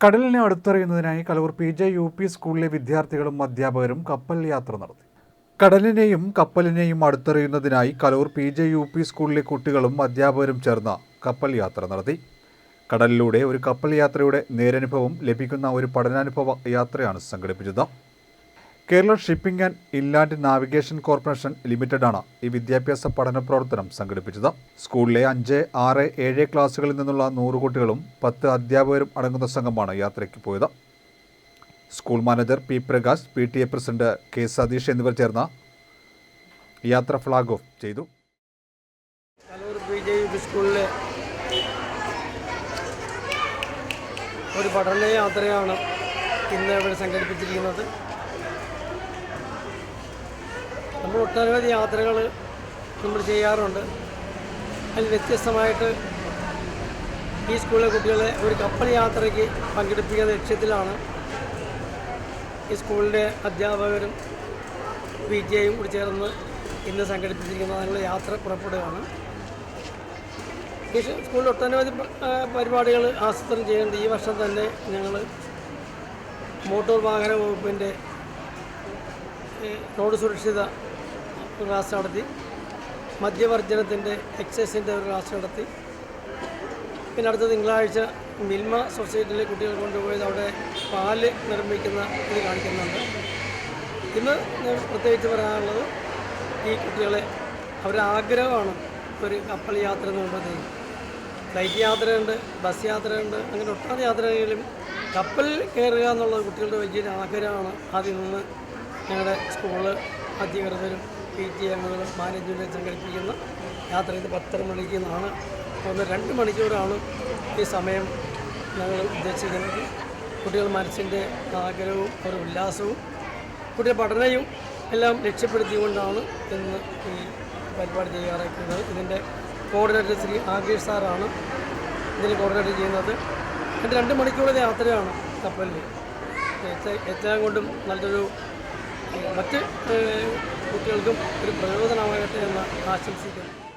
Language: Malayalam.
കടലിനെ അടുത്തറിയുന്നതിനായി Kaloor P J U P സ്കൂളിലെ വിദ്യാർത്ഥികളും അധ്യാപകരും കപ്പൽ യാത്ര നടത്തി. കടലിനെയും കപ്പലിനെയും അടുത്തറിയുന്നതിനായി Kaloor P J U P സ്കൂളിലെ കുട്ടികളും അധ്യാപകരും ചേർന്ന കപ്പൽ യാത്ര നടത്തി. കടലിലൂടെ ഒരു കപ്പൽ യാത്രയുടെ നേരനുഭവം ലഭിക്കുന്ന ഒരു പഠനാനുഭവ യാത്രയാണ് സംഘടിപ്പിച്ചത്. Kerala shipping and inland navigation corporation ലിമിറ്റഡാണ് ഈ വിദ്യാഭ്യാസ പഠന പ്രവർത്തനം സംഘടിപ്പിച്ചത്. സ്കൂളിലെ അഞ്ച് ആറ് ഏഴ് ക്ലാസ്സുകളിൽ നിന്നുള്ള നൂറ് കുട്ടികളും പത്ത് അധ്യാപകരും അടങ്ങുന്ന സംഘമാണ് യാത്രയ്ക്ക് പോയത്. School manager P Prakash P T A president K Satheesh എന്നിവർ ചേർന്ന യാത്ര ഫ്ലാഗ് ഓഫ് ചെയ്തു. സ്കൂളിലെ ഒരു പഠന യാത്രയാണ് ഇന്ന് ഇവിടെ സംഘടിപ്പിച്ചിരിക്കുന്നത്. നമ്മൾ ഒട്ടനവധി യാത്രകൾ നമ്മൾ ചെയ്യാറുണ്ട്. അതിൽ വ്യത്യസ്തമായിട്ട് ഈ സ്കൂളിലെ കുട്ടികളെ ഒരു കപ്പൽ യാത്രയ്ക്ക് പങ്കെടുപ്പിക്കുന്ന ലക്ഷ്യത്തിലാണ് ഈ സ്കൂളിന്റെ അധ്യാപകരും പി ഐയും കൂടി ചേർന്ന് ഇന്ന് സംഘടിപ്പിച്ചിരിക്കുന്ന അതിനുള്ള യാത്ര പുറപ്പെടുകയാണ്. സ്കൂളിൽ ഒട്ടനവധി പരിപാടികൾ ആസൂത്രണം ചെയ്യേണ്ടത് ഈ വർഷം തന്നെ ഞങ്ങൾ മോട്ടോർ വാഹന വകുപ്പിന്റെ റോഡ് സുരക്ഷിത ക്ലാസ് നടത്തി. മദ്യവർജനത്തിന്റെ എക്സൈസിന്റെ ഒരു ക്ലാസ് നടത്തി. പിന്നെ അടുത്ത തിങ്കളാഴ്ച മിൽമ സൊസൈറ്റിയിലെ കുട്ടികൾ കൊണ്ടുപോയത് അവിടെ പാൽ നിർമ്മിക്കുന്ന ഇത് കാണിക്കുന്നുണ്ട്. ഇന്ന് ഞാൻ പ്രത്യേകിച്ച് പറയാനുള്ളത് ഈ കുട്ടികളെ അവരുടെ ആഗ്രഹമാണ് ഒരു കപ്പൽ യാത്ര എന്ന് പറയുമ്പോഴത്തേക്കും. ഫ്ലൈറ്റ് യാത്രയുണ്ട് ബസ് യാത്രയുണ്ട് അങ്ങനെ ഒട്ടാതെ യാത്രകളിലും കപ്പൽ കയറുക എന്നുള്ളത് കുട്ടികളുടെ വലിയൊരു ആഗ്രഹമാണ്. ആദ്യം നിന്ന് ഞങ്ങളുടെ സ്കൂൾ അധികൃതരും പി ടി എമ്മുകളും മാനേജ്മെന്റും സംഘടിപ്പിക്കുന്ന യാത്ര ഇത് പത്തര മണിക്ക് നിന്നാണ് ഒന്ന് രണ്ട് മണിക്കൂറാണ് ഈ സമയം ഞങ്ങൾ ഉദ്ദേശിക്കുന്നത്. കുട്ടികൾ മനസ്സിന്റെ ആഗ്രഹവും ഒരു ഉല്ലാസവും കുട്ടികൾ പഠനവും എല്ലാം ലക്ഷ്യപ്പെടുത്തിക്കൊണ്ടാണ് ഇന്ന് ഈ പരിപാടി തയ്യാറാക്കുന്നത് ഇതിന്റെ കോർഡിനേറ്റർ ശ്രീ ആകേഷ് സാറാണ് ഇതിന് കോർഡിനേറ്റ് ചെയ്യുന്നത്. എന്റെ രണ്ട് മണിക്കൂറുള്ള യാത്രയാണ് കപ്പലിൽ എത്രയും കൊണ്ടും നല്ലൊരു മറ്റ് കുട്ടികൾക്കും ഒരു പ്രചോദനമാകട്ടെ എന്ന് ആശംസിക്കുന്നു.